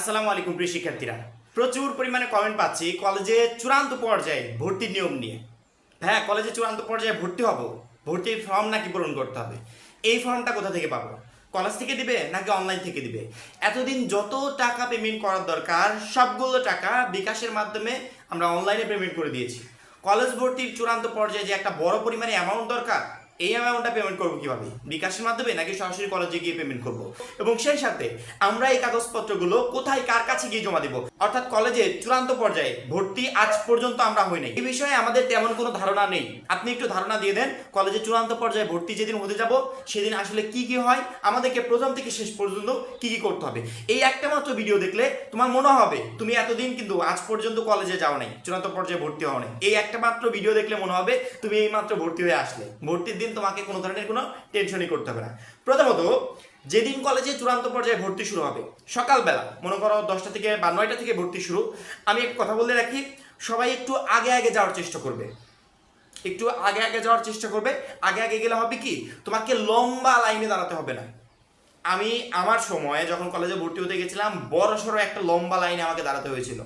আসসালামু আলাইকুম, প্রিয় শিক্ষার্থীরা। প্রচুর পরিমাণে কমেন্ট পাচ্ছি কলেজে চূড়ান্ত পর্যায়ে ভর্তির নিয়ম নিয়ে। হ্যাঁ কলেজে চূড়ান্ত পর্যায়ে ভর্তি হব। ভর্তির ফর্ম নাকি পূরণ করতে হবে? এই ফর্মটা কোথা থেকে পাবো? কলেজ থেকে দিবে নাকি অনলাইন থেকে দিবে? এতদিন যত টাকা পেমেন্ট করার দরকার, সবগুলো টাকা বিকাশের মাধ্যমে আমরা অনলাইনে পেমেন্ট করে দিয়েছি। কলেজ ভর্তির চূড়ান্ত পর্যায়ে যে একটা বড় পরিমাণে অ্যামাউন্ট দরকার এই অ্যামাউন্টটা পেমেন্ট করব কীভাবে? বিকাশের মাধ্যমে নাকি সরাসরি কলেজে গিয়ে পেমেন্ট করব? এবং সেই সাথে আমরা এই কাগজপত্রগুলো কোথায়, কার কাছে গিয়ে জমা দিব? অর্থাৎ কলেজে চূড়ান্ত পর্যায়ে ভর্তি আজ পর্যন্ত আমরা হই নাই। এই বিষয়ে আমাদের তেমন কোনো ধারণা নেই। আপনি একটু ধারণা দিয়ে দেন, কলেজে চূড়ান্ত পর্যায়ে ভর্তি যেদিন হতে যাব, সেদিন আসলে কি কি হয়, আমাদেরকে প্রথম থেকে শেষ পর্যন্ত কি কি করতে হবে। এই একটা মাত্র ভিডিও দেখলে তোমার মনে হবে, তুমি এতদিন কিন্তু আজ পর্যন্ত কলেজে যাও নাই, চূড়ান্ত পর্যায়ে ভর্তি হও নাই। এই একটা মাত্র ভিডিও দেখলে মনে হবে, তুমি এই মাত্র ভর্তি হয়ে আসলে। ভর্তির দিন তোমাকে কোনো ধরনের কোনো টেনশনই করতে হবে না। প্রথমত যেদিন কলেজে চূড়ান্ত পর্যায়ে ভর্তি শুরু হবে, সকালবেলা, মনে করো দশটা থেকে বা নয়টা থেকে ভর্তি শুরু, আমি একটু কথা বলে রাখি, সবাই একটু আগে আগে যাওয়ার চেষ্টা করবে। একটু আগে আগে যাওয়ার চেষ্টা করবে, আগে আগে গেলে হবে কি, তোমাকে লম্বা লাইনে দাঁড়াতে হবে না। আমি আমার সময়ে যখন কলেজে ভর্তি হতে গেছিলাম, বড় সড়ো একটা লম্বা লাইনে আমাকে দাঁড়াতে হয়েছিল।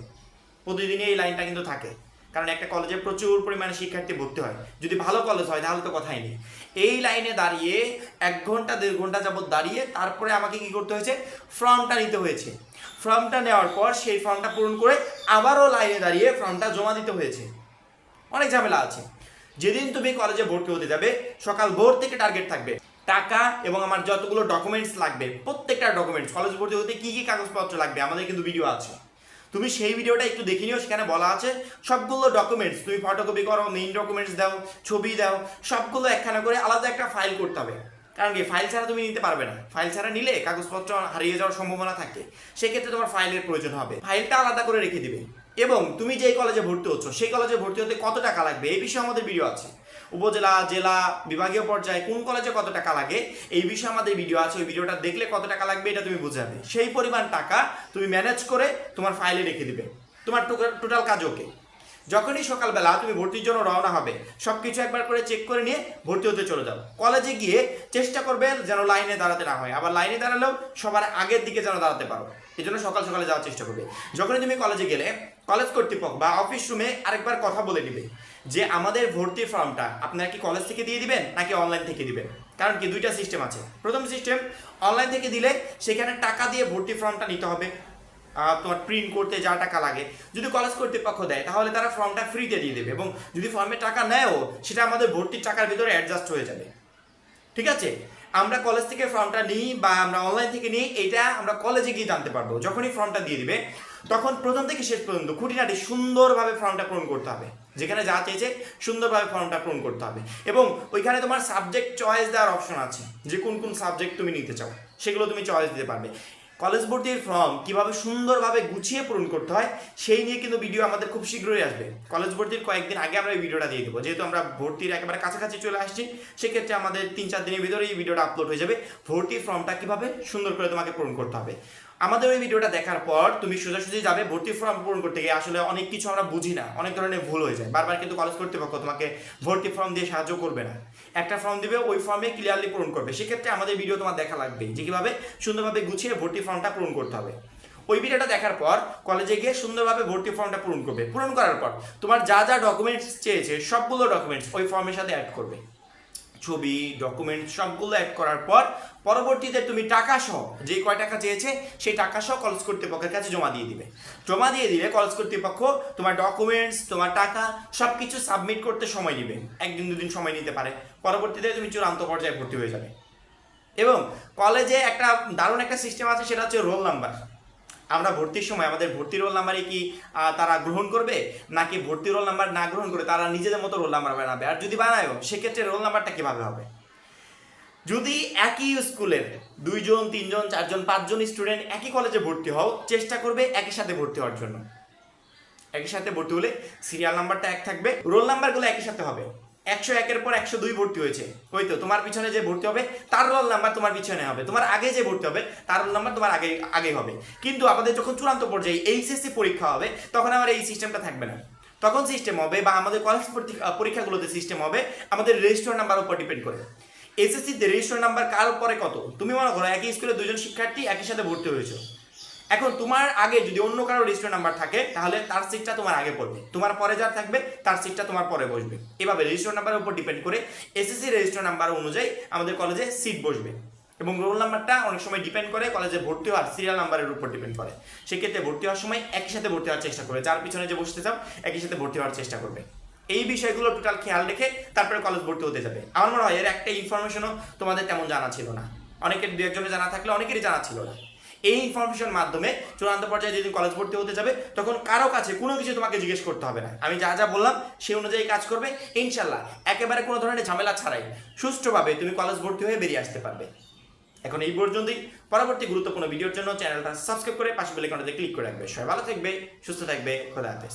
প্রতিদিনই এই লাইনটা কিন্তু থাকে। কারণ একটা কলেজে প্রচুর পরিমাণে শিক্ষার্থী ভর্তি হয়। যদি ভালো কলেজ হয়, তাহলে তো কথাই নেই। এই লাইনে দাঁড়িয়ে এক ঘণ্টা, দেড় ঘণ্টা যাবত দাঁড়িয়ে তারপরে আমাকে কি করতে হয়েছে? ফর্মটা নিতে হয়েছে। ফর্মটা নেওয়ার পর সেই ফর্মটা পূরণ করে আবারও লাইনে দাঁড়িয়ে ফর্মটা জমা দিতে হয়েছে। অনেক ঝামেলা আছে। যেদিন তুমি কলেজে ভর্তি হতে যাবে, সকাল ভোর থেকে টার্গেট থাকবে। টাকা এবং আমার যতগুলো ডকুমেন্টস লাগবে, প্রত্যেকটা ডকুমেন্টস কলেজ ভর্তি হতে কি কি কাগজপত্র লাগবে, আমাদের কিন্তু ভিডিও আছে। তুমি সেই ভিডিওটা একটু দেখে নিও, সেখানে বলা আছে, সবগুলো ডকুমেন্টস তুমি ফটোকপি করো মেইন ডকুমেন্টস দাও, ছবি দাও, সবগুলো একখানা করে আলাদা একটা ফাইল করতে হবে। কারণ কি? ফাইল ছাড়া তুমি নিতে পারবে না। ফাইল ছাড়া নিলে কাগজপত্র হারিয়ে যাওয়ার সম্ভাবনা থাকে। সেক্ষেত্রে তোমার ফাইলের প্রয়োজন হবে। ফাইলটা আলাদা করে রেখে দিবে। এবং তুমি যেই কলেজে ভর্তি হচ্ছ, সেই কলেজে ভর্তি হতে কত টাকা লাগবে? এই বিষয়ে আমাদের ভিডিও আছে। উপজেলা, জেলা, বিভাগীয় পর্যায়ে কোন কলেজে কত টাকা লাগে, এই বিষয়ে আমাদের ভিডিও আছে। ওই ভিডিওটা দেখলে কত টাকা লাগবে এটা তুমি বুঝাবে সেই পরিমাণ টাকা তুমি ম্যানেজ করে তোমার ফাইলে রেখে দিবে। তোমার টোটাল কাজ ওকে। যখনই সকালবেলা তুমি ভর্তির জন্য রওনা হবে সব কিছু একবার করে চেক করে নিয়ে ভর্তি হতে চলে যাও। কলেজে গিয়ে চেষ্টা করবে যেন লাইনে দাঁড়াতে না হয়। আবার লাইনে দাঁড়ালেও সবার আগের দিকে যেন দাঁড়াতে পারো। এই জন্য সকাল সকালে যাওয়ার চেষ্টা করবে। যখনই তুমি কলেজে গেলে, কলেজ কর্তৃপক্ষ বা অফিস রুমে আরেকবার কথা বলে নিবে। যে আমাদের ভর্তি ফর্মটা আপনারা কি কলেজ থেকে দিয়ে দিবেন নাকি অনলাইন থেকে দিবেন? কারণ কি দুইটা সিস্টেম আছে। প্রথম সিস্টেম অনলাইন থেকে দিলে সেখানে টাকা দিয়ে ভর্তি ফর্মটা নিতে হবে। তোমার প্রিন্ট করতে যা টাকা লাগে। যদি কলেজ কর্তৃপক্ষ দেয়, তাহলে তারা ফর্মটা ফ্রিতে দিয়ে দেবে এবং যদি ফর্মে টাকা নেয়ও, সেটা আমাদের ভর্তির টাকার ভিতরে অ্যাডজাস্ট হয়ে যাবে। ঠিক আছে? আমরা কলেজ থেকে ফর্মটা নিই বা আমরা অনলাইন থেকে নিই এটা আমরা কলেজে গিয়ে জানতে পারব। যখনই ফর্মটা দিয়ে দিবে, তখন প্রথম থেকে শেষ পর্যন্ত খুঁটিনাটি সুন্দরভাবে ফর্মটা পূরণ করতে হবে। যেখানে যা চেয়েছে সুন্দরভাবে ফর্মটা পূরণ করতে হবে। এবং ওইখানে তোমার সাবজেক্ট চয়েস দেওয়ার অপশন আছে। যে কোন কোন সাবজেক্ট তুমি নিতে চাও, সেগুলো তুমি চয়েস দিতে পারবে। কলেজ ভর্তির ফর্ম কীভাবে সুন্দরভাবে গুছিয়ে পূরণ করতে হয়, সেই নিয়ে কিন্তু ভিডিও আমাদের খুব শীঘ্রই আসবে। কলেজ ভর্তির কয়েকদিন আগে আমরা এই ভিডিওটা দিয়ে দেবো। যেহেতু আমরা ভর্তির একেবারে কাছাকাছি চলে আসছি, সেক্ষেত্রে আমাদের তিন চার দিনের ভিতরে এই ভিডিওটা আপলোড হয়ে যাবে। ভর্তির ফর্মটা কীভাবে সুন্দর করে তোমাকে পূরণ করতে হবে। আমাদের ওই ভিডিওটা দেখার পর তুমি সোজাসুজি যাবে, ভর্তি ফর্ম পূরণ করতে গিয়ে আসলে অনেক কিছু আমরা বুঝি না, অনেক ধরনের ভুল হয়ে যায়। বারবার কিন্তু কলেজ কর্তৃপক্ষ তোমাকে ভর্তি ফর্ম দিয়ে সাহায্য করবে না। একটা ফর্ম দিবে, ওই ফর্মে ক্লিয়ারলি পূরণ করবে। সেক্ষেত্রে আমাদের ভিডিও তোমার দেখা লাগবে যে কীভাবে সুন্দরভাবে গুছিয়ে ভর্তি ফর্মটা পূরণ করতে হবে। ওই ভিডিওটা দেখার পর কলেজে গিয়ে সুন্দরভাবে ভর্তি ফর্মটা পূরণ করবে। পূরণ করার পর তোমার যা যা ডকুমেন্টস চেয়েছে, সবগুলো ডকুমেন্টস ওই ফর্মের সাথে অ্যাড করবে। ছবি ডকুমেন্ট সবগুলো অ্যাড করার পর পরবর্তীতে তুমি টাকা সহ, যে কয় টাকা চেয়েছে, সেই টাকা সহ কলেজ কর্তৃপক্ষের কাছে জমা দিয়ে দিবে। জমা দিয়ে দিলে কলেজ কর্তৃপক্ষ তোমার ডকুমেন্টস তোমার টাকা সব কিছু সাবমিট করতে সময় নেবে একদিন, দুদিন সময় নিতে পারে। পরবর্তীতে তুমি চূড়ান্ত পর্যায়ে ভর্তি হয়ে যাবে। এবং কলেজে একটা দারুণ একটা সিস্টেম আছে, সেটা হচ্ছে রোল নাম্বার আমরা ভর্তির সময় আমাদের ভর্তি রোল নাম্বারে কি তারা গ্রহণ করবে? নাকি ভর্তি রোল নাম্বার না গ্রহণ করে তারা নিজেদের মতো রোল নাম্বার বানাবে? আর যদি বানায়ও, সেক্ষেত্রে রোল নাম্বারটা কীভাবে হবে? যদি একই স্কুলের দুইজন, তিনজন, চারজন, পাঁচজন স্টুডেন্ট একই কলেজে ভর্তি হও, চেষ্টা করবে একই সাথে ভর্তি হওয়ার জন্য। একই সাথে ভর্তি হলে সিরিয়াল নাম্বারটা এক থাকবে। রোল নাম্বারগুলো একই সাথে হবে। একশো একের পর একশো দুই ভর্তি হয়েছে। ওই তো তোমার পিছনে যে ভর্তি হবে, তার রোল নাম্বার তোমার পিছনে হবে। তোমার আগে যে ভর্তি হবে, তার রোল নাম্বার তোমার আগে আগে হবে। কিন্তু আমাদের যখন চূড়ান্ত পর্যায়ে এইচএসসি পরীক্ষা হবে, তখন আমার এই সিস্টেমটা থাকবে না। তখন সিস্টেম হবে বা আমাদের কলেজ পরীক্ষাগুলোতে সিস্টেম হবে, আমাদের রেজিস্টার নাম্বার উপর ডিপেন্ড করে। এসএসসিতে রেজিস্টার নাম্বার কার পরে কত? তুমি মনে করো একই স্কুলে দুজন শিক্ষার্থী একই সাথে ভর্তি হয়েছে। এখন তোমার আগে যদি অন্য কারও রেজিস্টার নাম্বার থাকে, তাহলে তার সিটটা তোমার আগে পড়বে। তোমার পরে যার থাকবে, তার সিটটা তোমার পরে বসবে। এভাবে রেজিস্টার নাম্বারের উপর ডিপেন্ড করে এসএসসি রেজিস্টার নাম্বার অনুযায়ী আমাদের কলেজে সিট বসবে। এবং রোল নাম্বারটা অনেক সময় ডিপেন্ড করে কলেজে ভর্তি হওয়ার সিরিয়াল নাম্বারের উপর ডিপেন্ড করে। সেক্ষেত্রে ভর্তি হওয়ার সময় একই সাথে ভর্তি হওয়ার চেষ্টা করবে। যার পিছনে যে বসতে চাও, একই সাথে ভর্তি হওয়ার চেষ্টা করবে। এই বিষয়গুলো টোটাল খেয়াল রেখে তারপরে কলেজ ভর্তি হতে যাবে। আমার মনে হয় এর একটা ইনফরমেশনও তোমাদের তেমন জানা ছিল না। অনেকের দু একজনের জানা থাকলে অনেকেরই জানা ছিল না। এই ইনফরমেশন মাধ্যমে চূড়ান্ত পর্যায়ে যেদিন কলেজ ভর্তি হতে যাবে, তখন কারও কাছে কোনো কিছু তোমাকে জিজ্ঞেস করতে হবে না। আমি যা যা বললাম সেই অনুযায়ী কাজ করবে। ইনশাল্লাহ একেবারে কোনো ধরনের ঝামেলা ছাড়াই সুষ্ঠুভাবে তুমি কলেজ ভর্তি হয়ে বেরিয়ে আসতে পারবে। এখন এই পর্যন্তই। পরবর্তী গুরুত্বপূর্ণ ভিডিওর জন্য চ্যানেলটা সাবস্ক্রাইব করে পাশে বেলে আইকনটাতে ক্লিক করে রাখবে। সবাই ভালো থাকবে, সুস্থ থাকবে, খোদা হাফেজ।